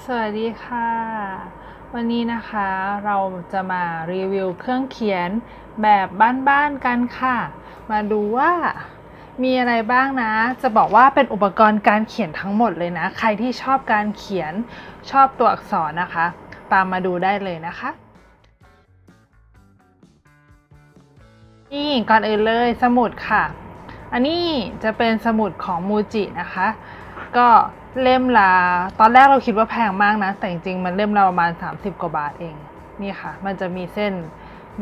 สวัสดีค่ะ วันนี้นะคะเราจะมารีวิวเครื่องเขียนแบบบ้านๆกันค่ะ มาดูว่ามีอะไรบ้างนะ จะบอกว่าเป็นอุปกรณ์การเขียนทั้งหมดเลยนะ ใครที่ชอบการเขียนชอบตัวอักษรนะคะ ตามมาดูได้เลยนะคะ นี่ก่อนอื่นเลยสมุดค่ะ อันนี้จะเป็นสมุดของมูจินะคะ ก็เล่มละตอนแรกเราคิดว่าแพงมากนะ แต่จริงๆมันเล่มละประมาณ 30 กว่าบาทเอง นี่ค่ะ มันจะมีเส้น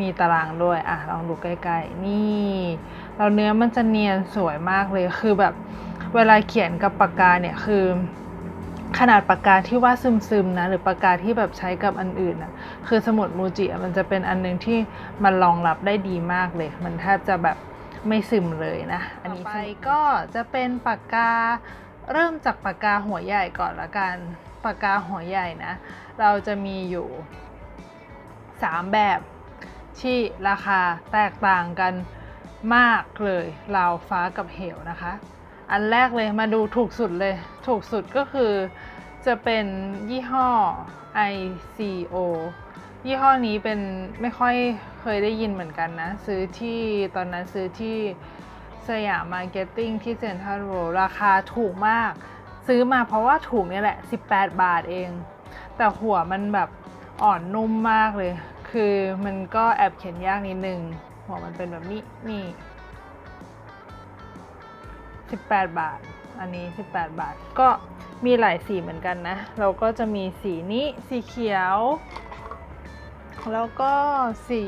มีตารางด้วย อะ ลองดูใกล้ๆ นี่ เราเนื้อมันจะเนียนสวยมากเลย คือแบบเวลาเขียนกับปากกาเนี่ยคือ ขนาดปากกาที่ว่าซึมๆนะ หรือปากกาที่แบบใช้กับอันอื่นนะคือสมุดมูจิมันจะเป็นอันหนึงที่มันรองรับได้ดีมากเลย มันแทบจะแบบไม่ซึมเลยนะ อันนี้ไปก็จะเป็นปากกา เริ่มจากปากกาหัวใหญ่ก่อนละกัน ปากกาหัวใหญ่นะ เราจะมีอยู่ 3 แบบที่ราคาแตกต่างกันมากเลยราวฟ้ากับเหวนะคะ อันแรกเลยมาดูถูกสุดเลย ถูกสุดก็คือจะเป็นยี่ห้อ ICO ยี่ห้อนี้เป็นไม่ค่อยเคยได้ยินเหมือนกันนะ ซื้อที่ตอนนั้นซื้อที่ สยามมาร์เก็ตติ้งที่เซ็นทรัลเวิลด์ราคาถูกมาก ซื้อมาเพราะว่าถูกนี่แหละ 18 บาทเอง แต่หัวมันแบบอ่อนนุ่มมากเลย คือมันก็แอบเขียนยากนิดนึง หัวมันเป็นแบบนี้นี่ 18 บาท อันนี้ 18 บาท ก็มีหลายสีเหมือนกันนะ เราก็จะมีสีนี้สีเขียว แล้วก็สี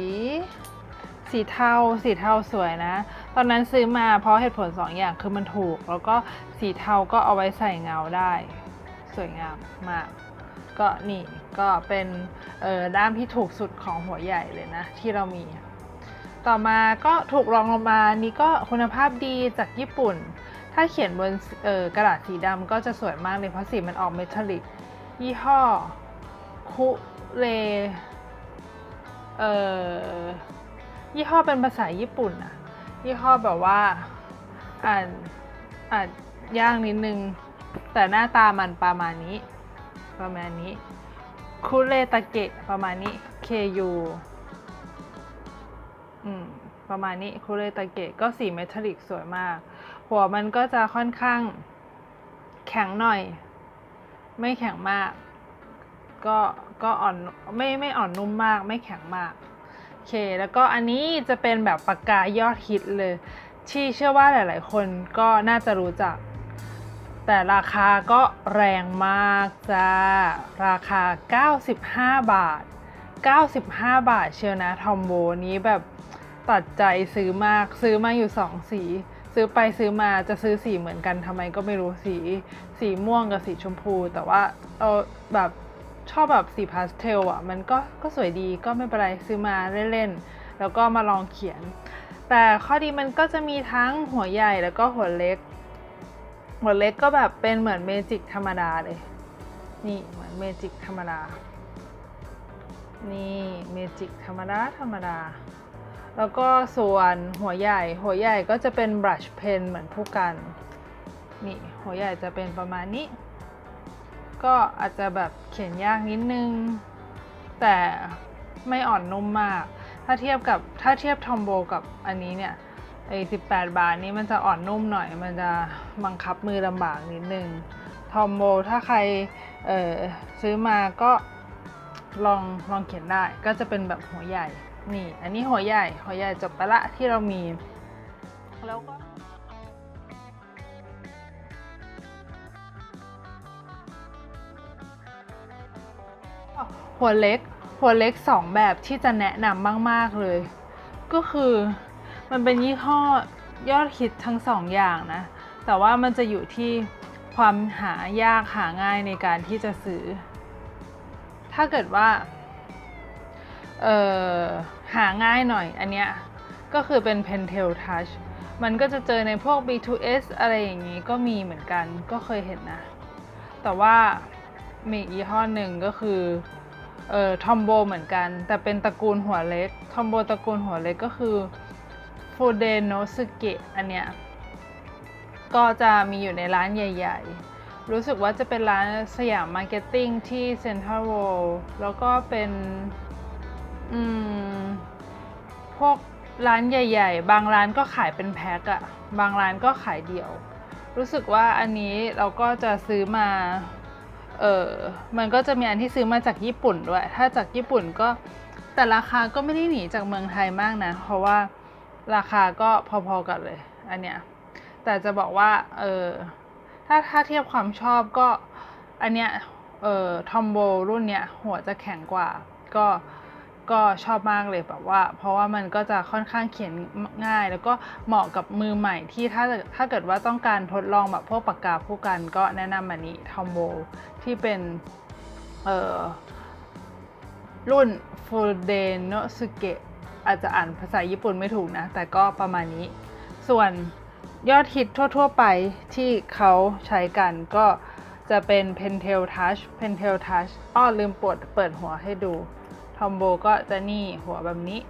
สีเทา สีเทาสวยนะ ตอนนั้นซื้อมาเพราะเหตุผล2ออย่างคือมันถูก แล้วก็สีเทาก็เอาไว้ใส่เงาได้ สวยงามมาก ก็นี่ก็เป็นด้ามที่ถูกสุดของหัวใหญ่เลยนะ ที่เรามี ต่อมาก็ถูกรองลงมานี่ก็คุณภาพดีจากญี่ปุ่น ถ้าเขียนบนกระดาษสีดำก็จะสวยมากเลยเพราะสีมันออกเมทัลลิกยี่ห้อคุเรเอ่อยี่ห้อเป็นภาษาญี่ปุ่นอะ ยี่ห้อแบบว่าอ่านอ่านยากนิดนึง แต่หน้าตามันประมาณนี้ ประมาณนี้คุเรตาเกะประมาณนี้ KU อืมประมาณนี้คุเรตาเกะก็สีเมทัลลิกสวยมาก หัวมันก็จะค่อนข้างแข็งหน่อย ไม่แข็งมาก ก็ก็อ่อนไม่ไม่อ่อนนุ่มมาก ไม่แข็งมาก เค แล้วก็อันนี้จะเป็นแบบปากกายอดฮิตเลย ที่เชื่อว่าหลาย ๆ คนก็น่าจะรู้จัก แต่ราคาก็แรงมากจ้า ราคา 95 บาท 95 บาทเชียวนะทอมโบนี้แบบตัดใจซื้อมากซื้อมาอยู่ 2 สี ซื้อไปซื้อมาจะซื้อสีเหมือนกันทำไมก็ไม่รู้สี สีม่วงกับสีชมพู แต่ว่าเออแบบ ชอบแบบสีพาสเทลอะมันก็ก็สวยดีก็ไม่เป็นไรซื้อมาเล่นๆ แล้วก็มาลองเขียน แต่ข้อดีมันก็จะมีทั้งหัวใหญ่แล้วก็หัวเล็ก หัวเล็กก็แบบเป็นเหมือนเมจิกธรรมดาเลย นี่เหมือนเมจิกธรรมดา นี่เมจิกธรรมดาธรรมดา แล้วก็ส่วนหัวใหญ่ หัวใหญ่ก็จะเป็นบรัชเพนเหมือนผู้กัน นี่หัวใหญ่จะเป็นประมาณนี้ ก็อาจจะแบบเขียนยากนิดนึง แต่ไม่อ่อนนุ่มมาก ถ้าเทียบกับถ้าเทียบทอมโบกับอันนี้เนี่ยไอ้18 บาทนี้มันจะอ่อนนุ่มหน่อย มันจะบังคับมือลำบากนิดนึงทอมโบถ้าใครเออซื้อมาก็ลองลองเขียนได้ ก็จะเป็นแบบหัวใหญ่ นี่ อันนี้หัวใหญ่ หัวใหญ่จบไปละที่เรามี แล้วก็ หัวเล็ก หัวเล็กสองแบบที่จะแนะนำมาก ๆ เลย ก็คือมันเป็นยี่ห้อยอดฮิตทั้งสองอย่างนะ แต่ว่ามันจะอยู่ที่ความหายากหาง่ายในการที่จะซื้อ ถ้าเกิดว่า เอ่อ หาง่ายหน่อย อันเนี้ยก็คือเป็น Pentel Touch มันก็จะเจอในพวก B2S อะไรอย่างนี้ก็มีเหมือนกันก็เคยเห็นนะ แต่ว่า มีอีกยี่ห้อหนึ่งก็คือเอ่อทอมโบเหมือนกัน แต่เป็นตระกูลหัวเล็กทอมโบตระกูลหัวเล็กก็คือฟูเดโนสึเกะอันเนี้ยก็จะมีอยู่ในร้านใหญ่ ๆ รู้สึกว่าจะเป็นร้านสยามมาร์เก็ตติ้งที่เซ็นทรัลเวิลแล้วก็เป็นอืมพวกร้านใหญ่ ๆ บางร้านก็ขายเป็นแพ็คอะบางร้านก็ขายเดี่ยว รู้สึกว่าอันนี้เราก็จะซื้อมา เออมันก็จะมีอันที่ซื้อมาจากญี่ปุ่นด้วย ถ้าจากญี่ปุ่นก็แต่ราคาก็ไม่ได้หนีจากเมืองไทยมากนะ เพราะว่าราคาก็พอๆกันเลย อันเนี้ย แต่จะบอกว่า เออถ้าถ้าเทียบความชอบก็อันเนี้ย เออทอมโบรุ่นเนี้ยหัวจะแข็งกว่า ก็ ก็ชอบมากเลยแบบว่า เพราะว่ามันก็จะค่อนข้างเขียนง่าย แล้วก็เหมาะกับมือใหม่ที่ถ้าถ้าเกิดว่าต้องการทดลองแบบพวกปากกาผู้กันก็แนะนำอันนี้ทอมโบที่เป็นเอ่อรุ่นฟูเดโนสุเกะอาจจะอ่านภาษาญี่ปุ่นไม่ถูกนะ แต่ก็ประมาณนี้ ส่วนยอดฮิตทั่ว ๆ ไปที่เขาใช้กันก็จะเป็น Pentel Touch Pentel Touch อ้อลืมปวดเปิดหัวให้ดู อมโบก็จะนี่หัวแบบนี้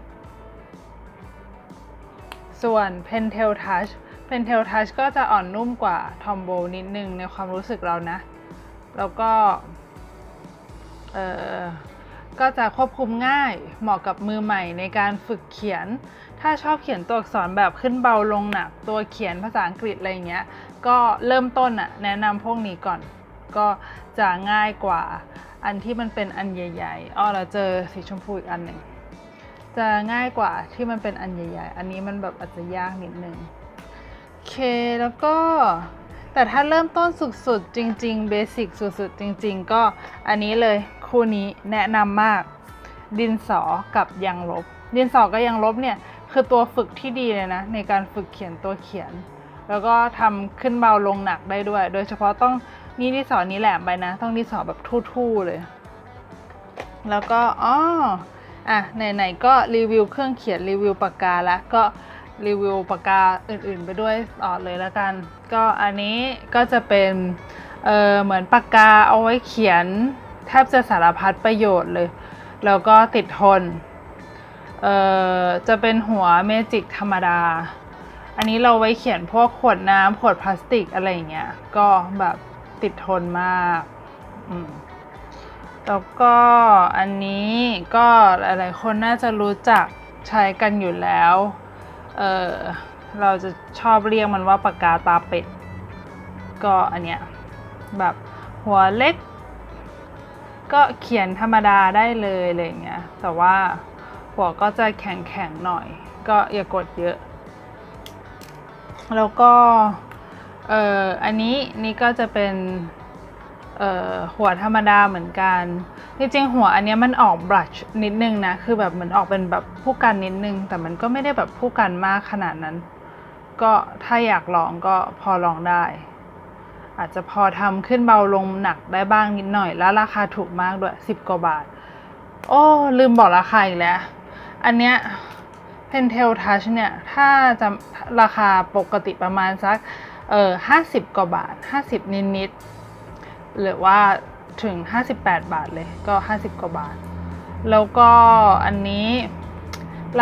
ส่วน Pentel Touch Pentel Touch ก็จะอ่อนนุ่มกว่าทอมโบนิดนึงในความรู้สึกเรานะ แล้วก็เออก็จะควบคุมง่ายเหมาะกับมือใหม่ในการฝึกเขียน ถ้าชอบเขียนตัวอักษรแบบขึ้นเบาลงหนัก ตัวเขียนภาษาอังกฤษอะไรเงี้ย ก็เริ่มต้นอะแนะนำพวกนี้ก่อน ก็จะง่ายกว่า อันที่มันเป็นอันใหญ่ๆอ้อเราเจอสีชมพูอีกอันหนึ่งจะง่ายกว่าที่มันเป็นอันใหญ่ ๆ อันนี้มันแบบอาจจะยากนิดนึงโอเคแล้วก็แต่ถ้าเริ่มต้นสุดๆ จริงๆเบสิกสุดๆ จริง ๆ ก็อันนี้เลยคู่นี้แนะนำมาก ดินสอกับยางลบ ดินสอกับยางลบเนี่ยคือตัวฝึกที่ดีเลยนะ ในการฝึกเขียนตัวเขียน แล้วก็ทำขึ้นเบาลงหนักได้ด้วย โดยเฉพาะต้อง นี่ดินสอนี้แหลมไปนะ ต้องดินสอแบบทู่ๆเลย แล้วก็อ๋ออะไหนๆก็รีวิวเครื่องเขียนรีวิวปากกาแล้วก็รีวิวปากกาอื่นๆไปด้วยต่อเลยแล้วกัน ก็อันนี้ก็จะเป็นเออเหมือนปากกาเอาไว้เขียน แทบจะสารพัดประโยชน์เลย แล้วก็ติดทนเออจะเป็นหัวเมจิกธรรมดา อันนี้เราไว้เขียนพวกขวดน้ำขวดพลาสติกอะไรอย่างเงี้ยก็แบบ ติดทนมากอืมแล้วก็อันนี้ก็หลายๆคนน่าจะรู้จักใช้กันอยู่แล้ว เออเราจะชอบเรียกมันว่าปากกาตาเป็ด ก็อันเนี้ยแบบหัวเล็ก ก็เขียนธรรมดาได้เลยอะไรเงี้ย แต่ว่าหัวก็จะแข็งๆหน่อย ก็อย่ากดเยอะ แล้วก็ เอออันนี้นี่ก็จะเป็นเอ่อหัวธรรมดาเหมือนกันจริงๆหัวอันนี้มันออกบลัชนิดนึงนะคือแบบเหมือนออกเป็นแบบผู้กันนิดนึง แต่มันก็ไม่ได้แบบผู้กันมากขนาดนั้น ก็ถ้าอยากลองก็พอลองได้ อาจจะพอทำขึ้นเบาลงหนักได้บ้างนิดหน่อย แล้วราคาถูกมากด้วย 10 กว่าบาท โอ้ ลืมบอกราคาอีกแล้ว อันเนี้ย Pentel Touch เนี่ย ถ้าจะราคาปกติประมาณสัก เออ50กว่าบาท50นิดๆหรือว่าถึง58บแปดบาทเลยก็50กว่าบาท แล้วก็อันนี้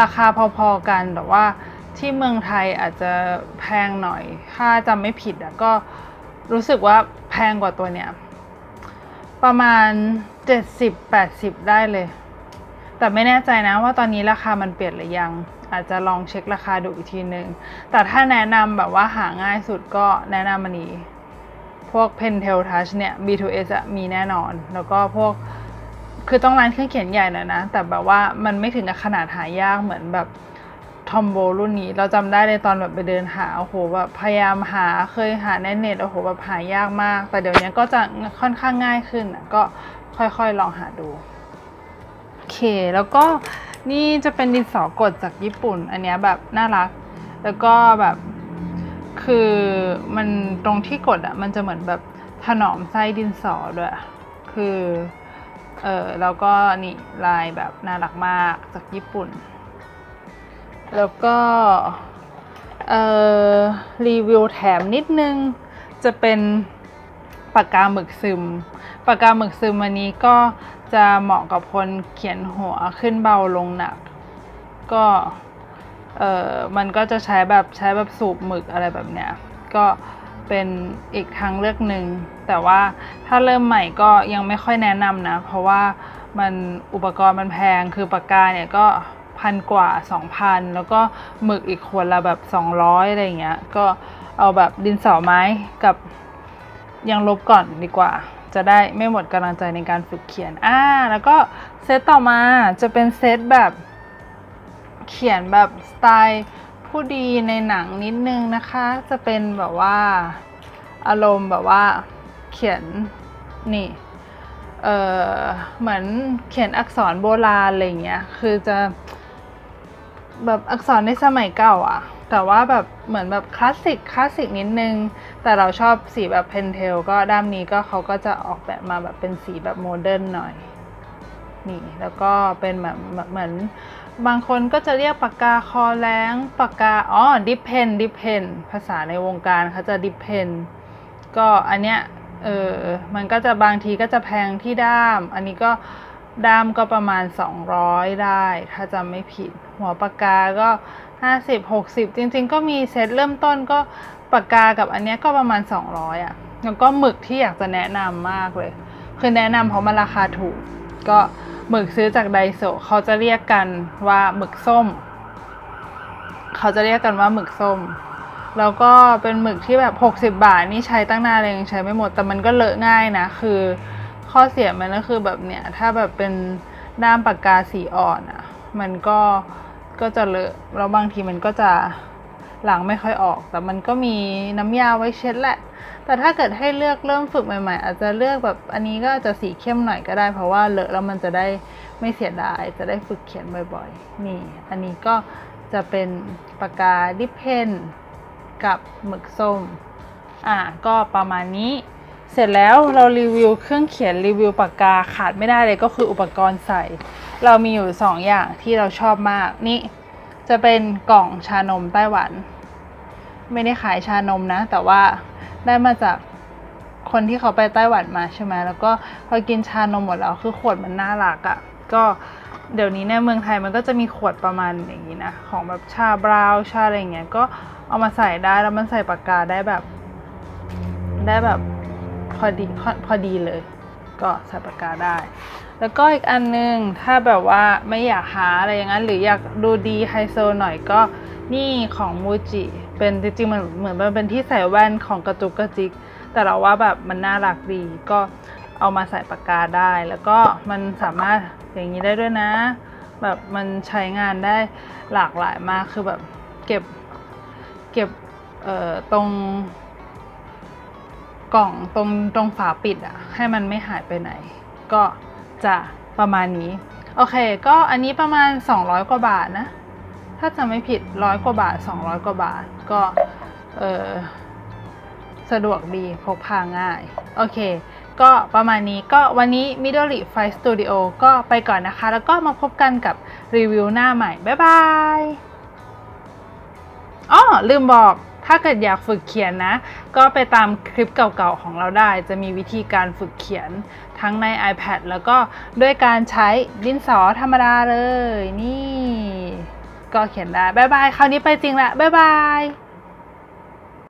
ราคาพอๆกันแต่ว่าที่เมืองไทยอาจจะแพงหน่อย ถ้าจำไม่ผิดอะก็รู้สึกว่าแพงกว่าตัวเนี้ยประมาณ 70-80 ได้เลย แต่ไม่แน่ใจนะว่าตอนนี้ราคามันเปลี่ยนหรือยัง อาจจะลองเช็คราคาดูอีกทีหนึงแต่ถ้าแนะนำแบบว่าหาง่ายสุดก็แนะนำอันนี้ พวก Pentel Touch เนี่ย B2S อะมีแน่นอน แล้วก็พวกคือต้องร้านเครื่องเขียนใหญ่หน่อยนะ แต่แบบว่ามันไม่ถึงกับขนาดหายากเหมือนแบบทอมโบรุ่นนี้ เราจำได้เลยตอนแบบไปเดินหาโอ้โหแบบพยายามหาเคยหาในเน็ตโอ้โหแบบหายากมาก แต่เดี๋ยวนี้ก็จะค่อนข้างง่ายขึ้นก็ค่อยๆลองหาดู โอเคแล้วก็ นี่จะเป็นดินสอกดจากญี่ปุ่น อันนี้แบบน่ารัก แล้วก็แบบคือมันตรงที่กดอะมันจะเหมือนแบบถนอมไส้ดินสอด้วยคือเออแล้วก็นี่ลายแบบน่ารักมากจากญี่ปุ่น แล้วก็เออรีวิวแถมนิดนึงจะเป็น ปากกาหมึกซึม ปากกาหมึกซึมอันนี้ก็จะเหมาะกับคนเขียนหัวขึ้นเบาลงหนัก ก็เออมันก็จะใช้แบบใช้แบบสูบหมึกอะไรแบบเนี้ยก็เป็นอีกทางเลือกหนึ่งแต่ว่าถ้าเริ่มใหม่ก็ยังไม่ค่อยแนะนำนะ เพราะว่ามันอุปกรณ์มันแพงคือปากกาเนี่ยก็พันกว่า 2,000 แล้วก็หมึกอีกขวดละแบบ 200 อะไรอย่างเงี้ย ก็เอาแบบดินสอไม้กับ ยังลบก่อนดีกว่า จะได้ไม่หมดกำลังใจในการฝึกเขียนอ่าแล้วก็เซตต่อมาจะเป็นเซตแบบเขียนแบบสไตล์ผู้ดีในหนังนิดนึงนะคะ จะเป็นแบบว่าอารมณ์แบบว่าเขียนนี่เออเหมือนเขียนอักษรโบราณอะไรอย่างเงี้ย คือจะแบบอักษรในสมัยเก่าอะ แต่ว่าแบบเหมือนแบบคลาสสิกคลาสสิกนิดนึง แต่เราชอบสีแบบเพนเทลก็ด้ามนี้ก็เขาก็จะออกแบบมาแบบเป็นสีแบบโมเดิร์นหน่อย นี่แล้วก็เป็นแบบเหมือนบางคนก็จะเรียกปากกาคอแรงปากกาอ๋อดิเพนดิเพนภาษาในวงการเขาจะดิเพนก็อันเนี้ยเออมันก็จะบางทีก็จะแพงที่ด้าม อันนี้ก็ ด้ามก็ประมาณ 200 ได้ ถ้าจำไม่ผิด หัวปากกาก็ 50 60 จริง ๆ ก็มีเซตเริ่มต้นก็ปากกากับอันเนี้ยก็ประมาณ 200อะแล้วก็หมึกที่อยากจะแนะนำมากเลย คือแนะนำเพราะมันราคาถูก ก็หมึกซื้อจากไดโซเขาจะเรียกกันว่าหมึกส้ม เขาจะเรียกกันว่าหมึกส้ม แล้วก็เป็นหมึกที่แบบ 60 บาทนี่ใช้ตั้งนานเลยยังใช้ไม่หมด แต่มันก็เลอะง่ายนะ คือ ข้อเสียมันก็คือแบบเนี้ยถ้าแบบเป็นด้ามปากกาสีอ่อนอะ่ะ มันก็ก็จะเลอะแล้วบางทีมันก็จะหล้างไม่ค่อยออก แต่มันก็มีน้ำยาไว้เช็ดแหละ แต่ถ้าเกิดให้เลือกเริ่มฝึกใหม่ ๆ อาจจะเลือกแบบอันนี้ก็จจะสีเข้มหน่อยก็ได้ เพราะว่าเลอะแล้วมันจะได้ไม่เสียดาย จะได้ฝึกเขียนบ่อยๆ นี่ อันนี้ก็จะเป็นปากกาดิเพนกับหมึกส้ม อะก็ประมาณนี้ เสร็จแล้วเรารีวิวเครื่องเขียนรีวิวปากกาขาดไม่ได้เลยก็คืออุปกรณ์ใส่ เรามีอยู่สองอย่างที่เราชอบมากนี่จะเป็นกล่องชานมไต้หวัน ไม่ได้ขายชานมนะ แต่ว่าได้มาจากคนที่เขาไปไต้หวันมาใช่ไหมแล้วก็พอกินชานมหมดแล้วคือขวดมันน่ารักอะ่ะก็เดี๋ยวนี้ในเมืองไทยมันก็จะมีขวดประมาณอย่างนี้นะของแบบชาบราว์ชาอะไรเงี้ยก็เอามาใส่ได้แล้วมันใส่ปากกาได้แบบ ได้แบบ พอดีพอพอดีเลย ก็ใส่ปากกาได้ แล้วก็อีกอันนึงถ้าแบบว่าไม่อยากหาอะไรอย่างนั้น หรืออยากดูดีไฮโซหน่อยก็นี่ของมูจิเป็นจริงๆมันเหมือนมันเป็นที่ใส่แว่นของกระจุกกระจิก แต่เราว่าแบบมันน่ารักดีก็เอามาใส่ปากกาได้ แล้วก็มันสามารถอย่างนี้ได้ด้วยนะ แบบมันใช้งานได้หลากหลายมากคือแบบเก็บเก็บตรง กล่องตรงตรงฝาปิดอะให้มันไม่หายไปไหน ก็จะประมาณนี้ โอเค ก็อันนี้ประมาณ 200 กว่าบาทนะ ถ้าจะไม่ผิดร้อยกว่าบาท 200 กว่าบาท ก็เออสะดวกดีพกพาง่าย โอเค ก็ประมาณนี้ก็วันนี้ Midori Fight Studio ก็ไปก่อนนะคะ แล้วก็มาพบกันกับรีวิวหน้าใหม่ บ๊ายบายอ๋อลืมบอก ถ้าเกิดอยากฝึกเขียนนะ ก็ไปตามคลิปเก่าๆของเราได้ จะมีวิธีการฝึกเขียนทั้งใน iPad แล้วก็ด้วยการใช้ดินสอธรรมดาเลย นี่ ก็เขียนได้ บ๊ายบาย คราวนี้ไปจริงละ บ๊ายบาย